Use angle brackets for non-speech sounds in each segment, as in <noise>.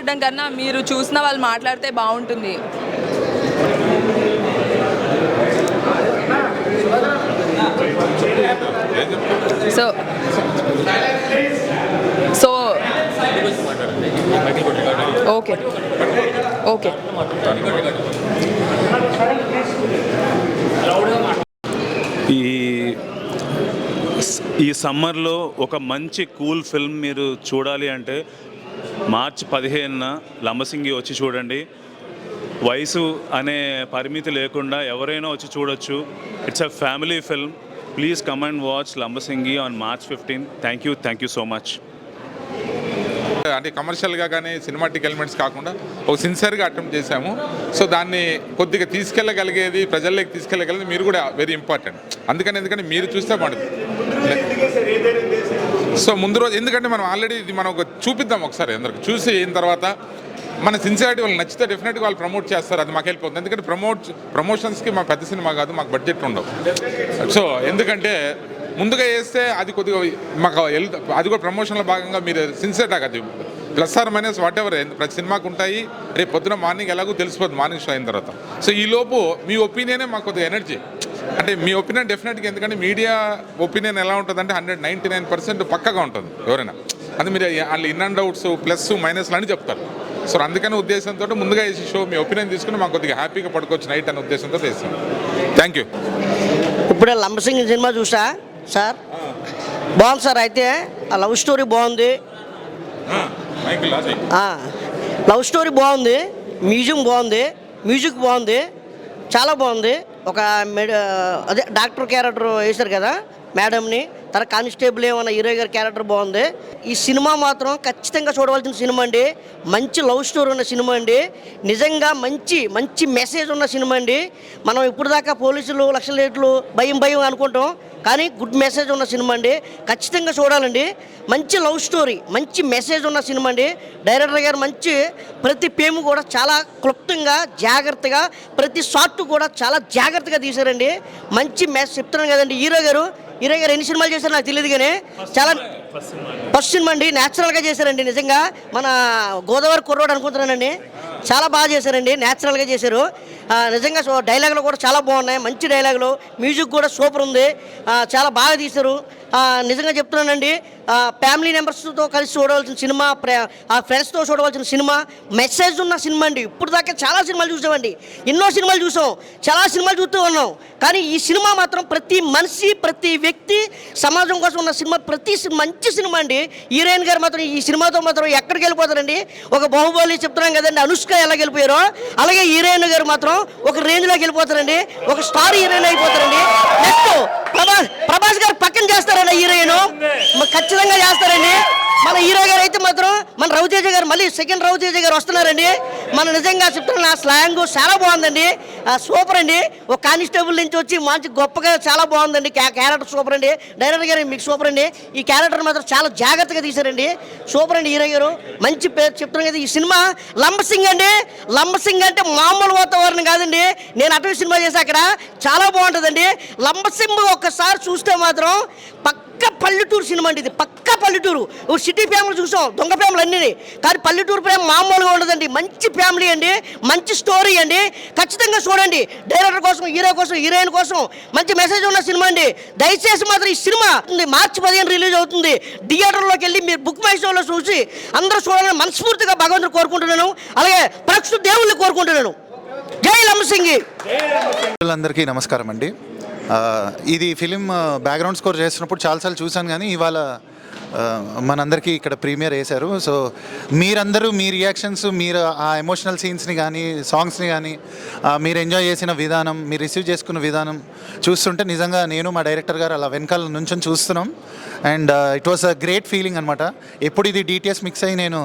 మాట్లాడడం కన్నా మీరు చూసిన వాళ్ళు మాట్లాడితే బాగుంటుంది. So so okay okay. ఈ ఈ సమ్మర్లో ఒక మంచి కూల్ ఫిల్మ్ మీరు చూడాలి అంటే మార్చ్ పదిహేనున లంబసింగి వచ్చి చూడండి. వయసు అనే పరిమితి లేకుండా ఎవరైనా వచ్చి చూడొచ్చు. It's a family film please come and watch Lambasingi on March fifteen thank you thank you so much అంటే కమర్షియల్గా కానీ సినిమాటిక్ ఎలిమెంట్స్ కాకుండా ఒక సిన్సియర్గా అటెంప్ట్ చేశాము. సో దాన్ని కొద్దిగా తీసుకెళ్ళగలిగేది ప్రజల్లోకి తీసుకెళ్ళగలిగేది మీరు కూడా వెరీ ఇంపార్టెంట్ అందుకని ఎందుకంటే మీరు చూస్తే బాగుంటుంది. సో ముందు రోజు ఎందుకంటే మనం ఆల్రెడీ ఇది మనం ఒక చూపిద్దాం ఒకసారి అందరికి. చూసి అయిన తర్వాత మన సిన్సియారిటీ వాళ్ళు నచ్చితే డెఫినెట్గా వాళ్ళు ప్రమోట్ చేస్తారు. అది మాకు వెళ్ళిపోతుంది ఎందుకంటే ప్రమోట్ ప్రమోషన్స్కి మా పెద్ద సినిమా కాదు మాకు బడ్జెట్ ఉండవు. సో ఎందుకంటే ముందుగా వేస్తే అది కొద్దిగా మాకు హెల్త్ అది కూడా ప్రమోషన్లో భాగంగా మీరు సిన్సియర్ అది plus or minus whatever ప్రతి సినిమాకు ఉంటాయి. రేపు పొద్దున మార్నింగ్ ఎలాగో తెలిసిపోతుంది మార్నింగ్ షో అయిన తర్వాత. సో ఈ లోపు మీ ఒపీనియనే మాకు కొద్దిగా ఎనర్జీ అంటే మీ ఒపీనియన్ డెఫినెట్గా ఎందుకంటే మీడియా ఒపీనియన్ ఎలా ఉంటుందంటే హండ్రెడ్ నైంటీ నైన్ పర్సెంట్ పక్కగా ఉంటుంది ఎవరైనా. అది మీరు వాళ్ళు ఇన్ అండ్ అవుట్స్ ప్లస్ మైనస్లు అని చెప్తారు. సో అందుకని ఉద్దేశంతో ముందుగా వేసి షో మీ ఒపీనియన్ తీసుకుని మాకు కొద్దిగా హ్యాపీగా పడుకోవచ్చు నైట్ అనే ఉద్దేశంతో వేస్తాం థ్యాంక్ యూ ఇప్పుడే లంబసింగి సినిమా చూసా సార్? బాగుంది సార్ అయితే. ఆ లవ్ స్టోరీ బాగుంది. లవ్ స్టోరీ బాగుంది. మ్యూజియం బాగుంది. మ్యూజిక్ బాగుంది. చాలా బాగుంది. ఒక మెడ అదే డాక్టర్ క్యారెక్టర్ వేశారు కదా మేడంని. తన కానిస్టేబుల్ ఏమన్న హీరో గారి క్యారెక్టర్ బాగుంది. ఈ సినిమా మాత్రం ఖచ్చితంగా చూడవలసిన సినిమా అండి. మంచి లవ్ స్టోరీ ఉన్న సినిమా అండి. నిజంగా మంచి మంచి మెసేజ్ ఉన్న సినిమా అండి. మనం ఇప్పుడు దాకా పోలీసులు లక్షల రేట్లు భయం భయం అనుకుంటాం. కానీ గుడ్ మెసేజ్ ఉన్న సినిమా అండి. ఖచ్చితంగా చూడాలండి. మంచి లవ్ స్టోరీ మంచి మెసేజ్ ఉన్న సినిమా అండి. డైరెక్టర్ గారు మంచి ప్రతి పేము కూడా చాలా క్లుప్తంగా జాగ్రత్తగా ప్రతి షాట్ కూడా చాలా జాగ్రత్తగా తీశారండి. మంచి మెసేజ్ చెప్తున్నాను కదండి హీరో గారు హీరో గారు ఎన్ని సినిమాలు చేశారో నాకు తెలియదు కానీ చాలా ఫస్ట్ సినిమా అండి. న్యాచురల్గా చేశారండి. నిజంగా మన గోదావరి కుర్రోడు అనుకుంటున్నానండి. చాలా బాగా చేశారండి. న్యాచురల్గా చేశారు. నిజంగా డైలాగులు కూడా చాలా బాగున్నాయి. మంచి డైలాగులు మ్యూజిక్ కూడా సూపర్ ఉంది. చాలా బాగా తీశారు. నిజంగా చెప్తున్నానండి. ఫ్యామిలీ మెంబర్స్తో కలిసి చూడవలసిన సినిమా ఆ ఫ్రెండ్స్తో చూడవలసిన సినిమా మెసేజ్ ఉన్న సినిమా అండి. ఇప్పుడు దాకా చాలా సినిమాలు చూసామండి. ఎన్నో సినిమాలు చూసాం. చాలా సినిమాలు చూస్తూ ఉన్నాం. కానీ ఈ సినిమా మాత్రం ప్రతి మనిషి ప్రతి వ్యక్తి సమాజం కోసం ఉన్న సినిమా ప్రతి మంచి సినిమా అండి. హీరోయిన్ గారు మాత్రం ఈ సినిమాతో మాత్రం ఎక్కడికి వెళ్ళిపోతారండి? ఒక బాహుబలి చెప్తున్నాం కదండి అనుష్క ఎలా వెళ్ళిపోయారో అలాగే హీరోయిన్ గారు మాత్రం ఒక రేంజ్లోకి వెళ్ళిపోతారండి. ఒక స్టార్ హీరోయిన్ అయిపోతారండి. నెక్స్ట్ ప్రభాస్ ప్రభాస్ గారు పక్కన చేస్తారండి హీరోయిన్? ఖచ్చితంగా చేస్తారండి. మన హీరో గారు అయితే మాత్రం మన రవితేజ గారు మళ్ళీ సెకండ్ రవితేజ గారు వస్తున్నారండి. మన నిజంగా చెప్తున్నా ఆ స్లాంగ్ చాలా బాగుందండి. సూపర్ అండి. ఒక కానిస్టేబుల్ నుంచి వచ్చి మంచి గొప్పగా చాలా బాగుందండి. క్యారెక్టర్ సూపర్ అండి. డైరెక్టర్ గారు మీకు సూపర్ అండి. ఈ క్యారెక్టర్ మాత్రం చాలా జాగ్రత్తగా తీశారండి. సూపర్ అండి హీరో గారు. మంచి పేరు చెప్తున్నాం కదా ఈ సినిమా. లంబసింగ్ అండి. లంబసింగ్ అంటే మామూలు వాతావరణం కాదండి. నేను అటవీ సినిమా చేసి అక్కడ. చాలా బాగుంటుందండి. లంబసింగ్ ఒక్కసారి చూస్తే మాత్రం పక్క పల్లెటూరు సినిమా అండి ఇది. పక్క పల్లెటూరు. ఓ సిటీ ఫ్యామిలీ చూసాం దొంగ ఫ్యామిలీ అన్నీ కానీ పల్లెటూరు ప్రేమ మామూలుగా ఉండదండి. మంచి ఫ్యామిలీ అండి మంచి స్టోరీ అండి. ఖచ్చితంగా చూడండి. డైరెక్టర్ కోసం హీరో కోసం హీరోయిన్ కోసం మంచి మెసేజ్ ఉన్న సినిమా అండి. దయచేసి మాత్రం ఈ సినిమా మార్చి పదిహేను రిలీజ్ అవుతుంది. థియేటర్లోకి వెళ్ళి మీరు బుక్ మై షోలో చూసి అందరూ చూడాలని మనస్ఫూర్తిగా భగవంతుడు కోరుకుంటున్నాను. అలాగే ప్రక్షు దేవుళ్ళని కోరుకుంటున్నాను. జై లంసింగి అందరికీ నమస్కారం అండి. ఇది ఫిలిం బ్యాక్గ్రౌండ్ స్కోర్ చేస్తున్నప్పుడు చాలాసార్లు చూశాను కానీ ఇవాళ మనందరికీ ఇక్కడ ప్రీమియర్ వేశారు. సో మీరందరూ మీ రియాక్షన్స్ మీరు ఆ ఎమోషనల్ సీన్స్ని కానీ సాంగ్స్ని కానీ మీరు ఎంజాయ్ చేసిన విధానం మీరు రిసీవ్ చేసుకున్న విధానం చూస్తుంటే నిజంగా నేను మా డైరెక్టర్ గారు అలా వెనకాల నుంచి చూస్తున్నాం. And it was a great feeling అనమాట ఎప్పుడు ఇది డీటెయిల్స్ మిక్స్ అయ్యి నేను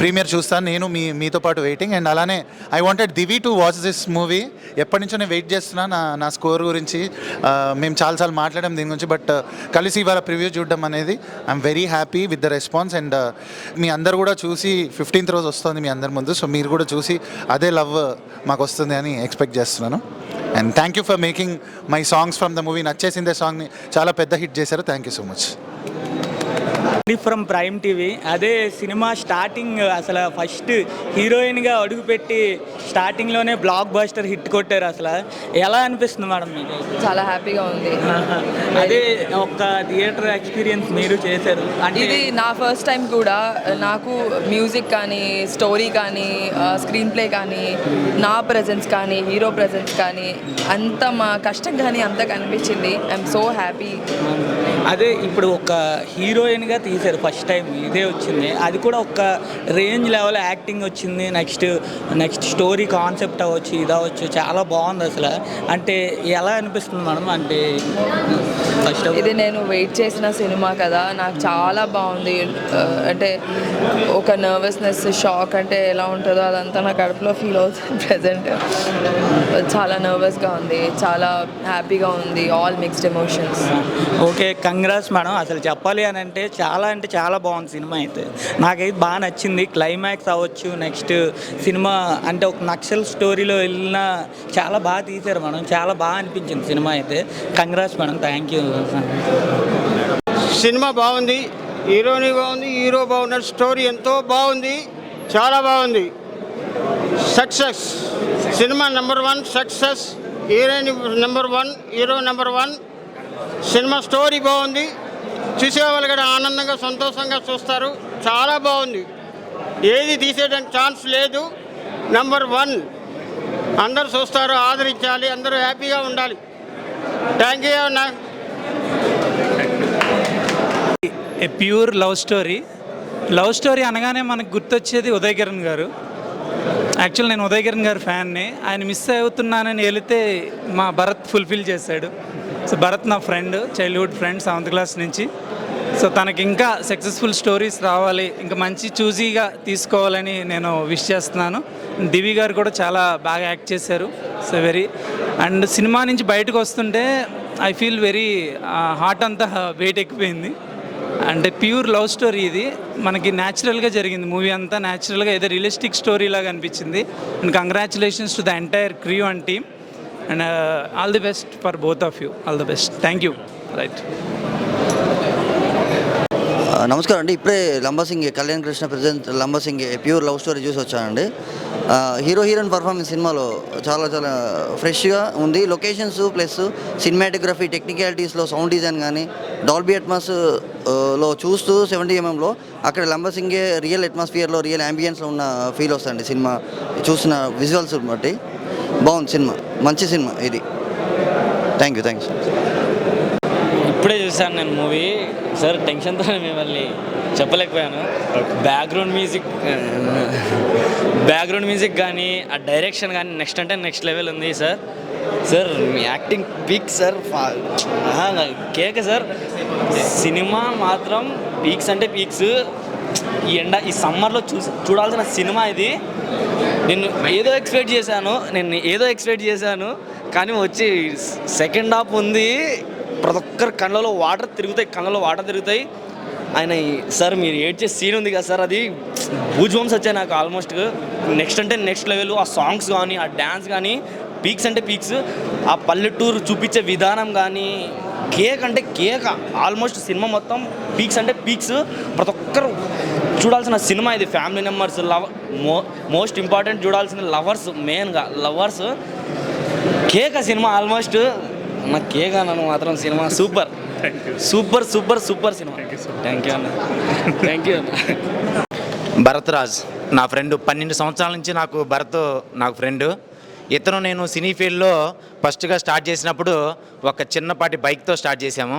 ప్రీమియర్ చూస్తాను నేను మీ మీతో పాటు వెయిటింగ్ అండ్ అలానే I wanted Divi to watch this movie ఎప్పటి నుంచో నేను వెయిట్ చేస్తున్నా నా నా స్కోర్ గురించి. మేము చాలాసార్లు మాట్లాడాం దీని గురించి బట్ కలిసి ఇవాళ ప్రివ్యూ చూడడం అనేది I'm very happy with the response and మీ అందరు కూడా చూసి ఫిఫ్టీన్త్ రోజు వస్తుంది మీ అందరి ముందు. సో మీరు కూడా చూసి అదే లవ్ మాకు వస్తుంది అని ఎక్స్పెక్ట్ చేస్తున్నాను. And thank you for making my songs from the movie నచ్చేసిందే సాంగ్ని చాలా పెద్ద హిట్ చేశారు. Thank you so much from prime TV అదే సినిమా స్టార్టింగ్ అసలు ఫస్ట్ హీరోయిన్గా అడుగుపెట్టి స్టార్టింగ్లోనే బ్లాక్ బస్టర్ హిట్ కొట్టారు అసలు. ఎలా అనిపిస్తుంది మేడం మీకు? చాలా హ్యాపీగా ఉంది. <laughs> అదే ఒక థియేటర్ ఎక్స్పీరియన్స్ మీరు చేశారు. అంటే ఇది నా ఫస్ట్ టైం కూడా నాకు మ్యూజిక్ కానీ స్టోరీ కానీ స్క్రీన్ ప్లే కానీ నా ప్రజెన్స్ కానీ హీరో ప్రజెన్స్ కానీ అంత మా కష్టం కానీ అంత కనిపించింది ఐఎమ్ సో హ్యాపీ అదే ఇప్పుడు ఒక హీరోయిన్గా తీశారు ఫస్ట్ టైం ఇదే వచ్చింది. అది కూడా ఒక రేంజ్ లెవెల్ యాక్టింగ్ వచ్చింది. నెక్స్ట్ నెక్స్ట్ స్టోరీ కాన్సెప్ట్ అవ్వచ్చు ఇది అవ్వచ్చు చాలా బాగుంది అసలు. అంటే ఎలా అనిపిస్తుంది మేడం? అంటే ఫస్ట్ ఇది నేను వెయిట్ చేసిన సినిమా కదా. నాకు చాలా బాగుంది. అంటే ఒక నర్వస్నెస్ షాక్ అంటే ఎలా ఉంటుందో అదంతా నా కడుపులో ఫీల్ అవుతుంది <laughs> ప్రజెంట్ చాలా నర్వస్గా ఉంది. చాలా హ్యాపీగా ఉంది. All mixed emotions okay congrats madam. అసలు చెప్పాలి అని అంటే చాలా అంటే చాలా బాగుంది సినిమా అయితే. నాకైతే బాగా నచ్చింది. క్లైమాక్స్ అవ్వచ్చు నెక్స్ట్ సినిమా అంటే ఒక నక్సల్ స్టోరీలో వెళ్ళిన చాలా బాగా తీశారు మేడం. చాలా బాగా అనిపించింది సినిమా అయితే. Congrats madam. Thank you cinema బాగుంది. హీరోని బాగుంది హీరో బాగున్నారు స్టోరీ ఎంతో బాగుంది. చాలా బాగుంది. Success cinema number one success heroine number one hero number one cinema story బాగుంది. చూసేవాళ్ళు కూడా ఆనందంగా సంతోషంగా చూస్తారు. చాలా బాగుంది. ఏది తీసేయడానికి ఛాన్స్ లేదు. నెంబర్ వన్ అందరు చూస్తారు ఆదరించాలి అందరూ హ్యాపీగా ఉండాలి. థ్యాంక్ యూ నా a pure love story. Love story అనగానే మనకు గుర్తొచ్చేది ఉదయ్ కిరణ్ గారు. యాక్చువల్ నేను ఉదయ్ కిరణ్ గారి ఫ్యాన్ని. ఆయన మిస్ అవుతున్నానని వెళితే మా భరత్ ఫుల్ఫిల్ చేశాడు. సో భరత్ నా friend childhood friend seventh class నుంచి. సో తనకి ఇంకా సక్సెస్ఫుల్ స్టోరీస్ రావాలి ఇంకా మంచి చూజీగా తీసుకోవాలని నేను విష్ చేస్తున్నాను. దివి గారు కూడా చాలా బాగా యాక్ట్ చేశారు సో వెరీ అండ్ సినిమా నుంచి బయటకు వస్తుంటే ఐ ఫీల్ వెరీ హార్ట్ అంతా వెయిట్ ఎక్కిపోయింది. అంటే ప్యూర్ లవ్ స్టోరీ ఇది. మనకి న్యాచురల్గా జరిగింది మూవీ అంతా న్యాచురల్గా ఏదో రియలిస్టిక్ స్టోరీ లాగా అనిపించింది. And congratulations to the entire crew and team and all the best for both of you all the best thank you right నమస్కారం అండి. ఇప్పుడే Lambasing Kalyan Krishna present Lambasing pure love story చూసి వచ్చానండి. Hero heroine performance సినిమాలో చాలా చాలా ఫ్రెష్గా ఉంది. లొకేషన్స్ ప్లస్ సినిమాటోగ్రఫీ టెక్నికాలిటీస్లో సౌండ్ డిజైన్ కానీ డాల్బీ అట్మాస్లో చూస్తూ సెవెంటీ ఎంఎంలో mm అక్కడ లంబసింగే రియల్ అట్మాస్ఫియర్లో రియల్ అంబియన్స్లో ఉన్న ఫీల్ వస్తుంది సినిమా చూసిన విజువల్స్ బట్టి. బాగుంది సినిమా. మంచి సినిమా ఇది. థ్యాంక్ యూ థ్యాంక్స్ ఇప్పుడే చూశాను నేను మూవీ. సార్ టెన్షన్తో మిమ్మల్ని చెప్పలేకపోయాను. బ్యాక్గ్రౌండ్ మ్యూజిక్ బ్యాక్గ్రౌండ్ మ్యూజిక్ కానీ ఆ డైరెక్షన్ కానీ నెక్స్ట్ అంటే నెక్స్ట్ లెవెల్ ఉంది సార్ సార్ మీ యాక్టింగ్ పీక్ సార్ కేక సార్ సినిమా మాత్రం పీక్స్ అంటే పీక్స్ ఈ ఎండ ఈ సమ్మర్లో చూ చూడాల్సిన సినిమా ఇది. నేను ఏదో ఎక్స్పెక్ట్ చేశాను నేను ఏదో ఎక్స్పెక్ట్ చేశాను కానీ వచ్చి సెకండ్ హాఫ్ ఉంది. ప్రతి ఒక్కరి కళ్ళలో వాటర్ తిరుగుతాయి కళ్ళలో వాటర్ తిరుగుతాయి. ఆయన సార్ మీరు ఏడ్చే సీన్ ఉంది కదా సార్ అది భూజ్వంస్ వచ్చాయి నాకు ఆల్మోస్ట్ నెక్స్ట్ అంటే నెక్స్ట్ లెవెల్ ఆ సాంగ్స్ కానీ ఆ డ్యాన్స్ కానీ పీక్స్ అంటే పీక్స్ ఆ పల్లెటూరు చూపించే విధానం కానీ కేక్ అంటే కేక్ ఆల్మోస్ట్ సినిమా మొత్తం పీక్స్ అంటే పీక్స్ ప్రతి ఒక్కరు చూడాల్సిన సినిమా ఇది. ఫ్యామిలీ మెంబర్స్ లవ్ మో మోస్ట్ ఇంపార్టెంట్ చూడాల్సిన లవర్స్ మెయిన్గా లవర్స్ కేక్ సినిమా ఆల్మోస్ట్ నా కేక్ అన్నాను మాత్రం cinema super super super super cinema. Thank you అన్న. థ్యాంక్ యూ అన్న. భరత్ రాజ్ నా ఫ్రెండ్ పన్నెండు సంవత్సరాల నుంచి నాకు భరత్ నాకు ఫ్రెండ్ ఇతను నేను సినీ ఫీల్డ్లో ఫస్ట్గా స్టార్ట్ చేసినప్పుడు ఒక చిన్నపాటి బైక్తో స్టార్ట్ చేశాము.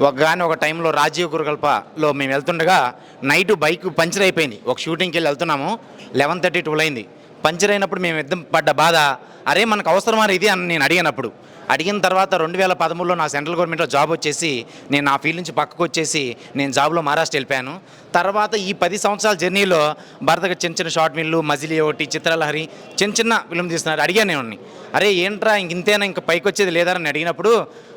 ఒక కానీ ఒక టైంలో రాజీవ్ గురుకల్పలో మేము వెళ్తుండగా నైట్ బైక్ పంచర్ అయిపోయింది. ఒక షూటింగ్కి వెళ్ళి వెళ్తున్నాము. లెవెన్ థర్టీ టూల్ అయింది. పంచర్ అయినప్పుడు మేము ఇద్దరం పడ్డ బాధ అరే మనకు అవసరమా ఇది అని నేను అడిగినప్పుడు. అడిగిన తర్వాత రెండు వేల పదమూడులో నా సెంట్రల్ గవర్నమెంట్లో జాబ్ వచ్చేసి నేను నా ఫీల్డ్ నుంచి పక్కకు వచ్చేసి నేను జాబ్లో మహారాష్ట్ర వెళ్ళిపోయాను. తర్వాత ఈ పది సంవత్సరాల జర్నీలో భారతకు చిన్న చిన్న షార్ట్ మిల్లు మజిలీ ఒకటి చిత్రలహరి చిన్న చిన్న ఫిల్మ్ తీస్తున్నారు. అడిగాను నేను అరే ఏంట్రా ఇంక ఇంతేనా ఇంక పైకి వచ్చేది లేదా అని అడిగినప్పుడు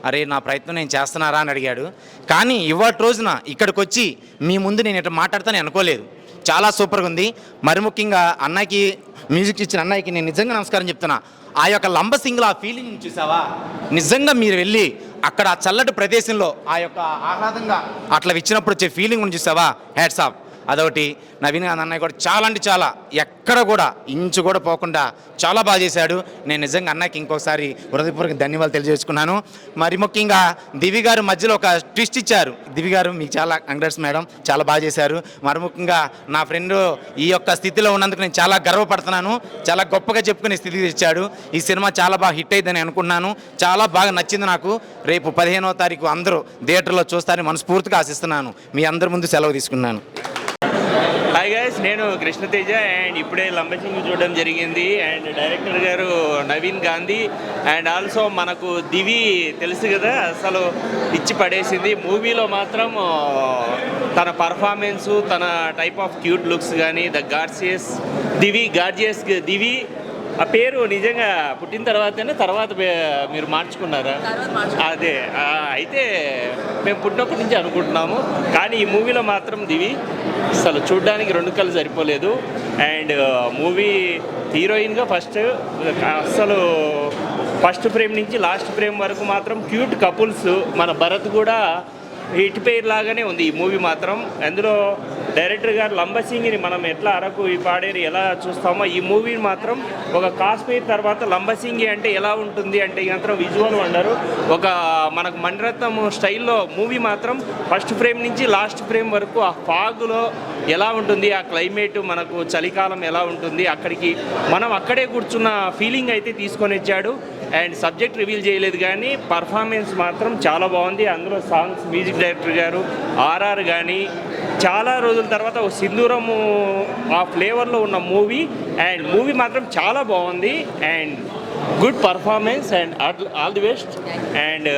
అరే నా ప్రయత్నం నేను చేస్తున్నారా అని అడిగాడు. కానీ ఇవాటి రోజున ఇక్కడికి వచ్చి మీ ముందు నేను ఇట్లా మాట్లాడతానని అనుకోలేదు. చాలా సూపర్గా ఉంది. మరి ముఖ్యంగా అన్నయ్యకి మ్యూజిక్ ఇచ్చిన అన్నయ్యకి నేను నిజంగా నమస్కారం చెప్తున్నా. ఆ యొక్క లంబ సింగిల్ ఆ ఫీలింగ్ చూసావా? నిజంగా మీరు వెళ్ళి అక్కడ ఆ చల్లటి ప్రదేశంలో ఆ యొక్క ఆహ్లాదంగా అట్లా ఇచ్చినప్పుడు వచ్చే ఫీలింగ్ చూసావా? హ్యాట్స్ అదొకటి. నవీన్ అన్నయ్య కూడా చాలా అంటే చాలా ఎక్కడ కూడా ఇంచు కూడా పోకుండా చాలా బాగా చేశాడు. నేను నిజంగా అన్నయ్యకి ఇంకోసారి హృదయపూర్వక ధన్యవాదాలు తెలియజేసుకున్నాను. మరి ముఖ్యంగా దివి గారు మధ్యలో ఒక ట్విస్ట్ ఇచ్చారు. దివి గారు మీకు చాలా కంగ్రాట్స్ మేడం చాలా బాగా చేశారు. మరి ముఖ్యంగా నా ఫ్రెండ్ ఈ యొక్క స్థితిలో ఉన్నందుకు నేను చాలా గర్వపడుతున్నాను. చాలా గొప్పగా చెప్పుకునే స్థితికి తెచ్చాడు. ఈ సినిమా చాలా బాగా హిట్ అయిందని అనుకున్నాను చాలా బాగా నచ్చింది నాకు. రేపు పదిహేనవ తారీఖు అందరూ థియేటర్లో చూస్తారని మనస్ఫూర్తిగా ఆశిస్తున్నాను. మీ అందరి ముందు సెలవు తీసుకున్నాను. హాయ్ గైస్ నేను కృష్ణతేజ అండ్ ఇప్పుడే లంబసింగ్ చూడడం జరిగింది. అండ్ డైరెక్టర్ గారు నవీన్ గాంధీ. అండ్ ఆల్సో మనకు దివి తెలుసు కదా అసలు ఇచ్చి పడేసింది. మూవీలో మాత్రం తన పర్ఫార్మెన్సు తన టైప్ ఆఫ్ క్యూట్ లుక్స్ కానీ the gorgeous Divi gorgeous Divi ఆ పేరు నిజంగా పుట్టిన తర్వాతనే తర్వాత మీరు మార్చుకున్నారా? అదే అయితే మేము పుట్టినప్పటి నుంచి అనుకుంటున్నాము. కానీ ఈ మూవీలో మాత్రం దివి అసలు చూడడానికి రెండు కళ్ళు సరిపోలేదు. అండ్ మూవీ హీరోయిన్గా ఫస్ట్ అసలు ఫస్ట్ ఫ్రేమ్ నుంచి లాస్ట్ ఫ్రేమ్ వరకు మాత్రం క్యూట్ కపుల్స్. మన భరత్ కూడా హిట్ పేర్ లాగానే ఉంది ఈ మూవీ మాత్రం. అందులో డైరెక్టర్ గారు లంబసింగిని మనం ఎట్లా అరకు ఈ పాడేరు ఎలా చూస్తామో ఈ మూవీని మాత్రం ఒక కాశ్మీర్ తర్వాత లంబసింగి అంటే ఎలా ఉంటుంది అంటే ఈ మాత్రం విజువల్ వండరు. ఒక మనకు మణిరత్నం స్టైల్లో మూవీ మాత్రం ఫస్ట్ ఫ్రేమ్ నుంచి లాస్ట్ ఫ్రేమ్ వరకు ఆ ఫాగ్లో ఎలా ఉంటుంది ఆ క్లైమేట్ మనకు చలికాలం ఎలా ఉంటుంది అక్కడికి మనం అక్కడే కూర్చున్న ఫీలింగ్ అయితే తీసుకొని వచ్చాడు. అండ్ సబ్జెక్ట్ రివీల్ చేయలేదు కానీ పర్ఫార్మెన్స్ మాత్రం చాలా బాగుంది. అందులో సాంగ్స్ మ్యూజిక్ డైరెక్టర్ గారు ఆర్ఆర్ కానీ చాలా రోజుల తర్వాత ఒక సింధూరము ఆ ఫ్లేవర్లో ఉన్న మూవీ అండ్ మూవీ మాత్రం చాలా బాగుంది. And good performance and all the best and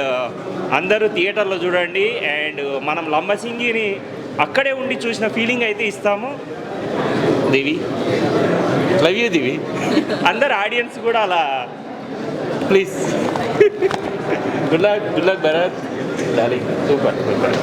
అందరూ థియేటర్లో చూడండి. అండ్ మనం లంబసింగిని అక్కడే ఉండి చూసిన ఫీలింగ్ అయితే ఇస్తాము. Divi love you Divi. అందరు ఆడియన్స్ కూడా అలా please. Good luck good luck Bharat. Super super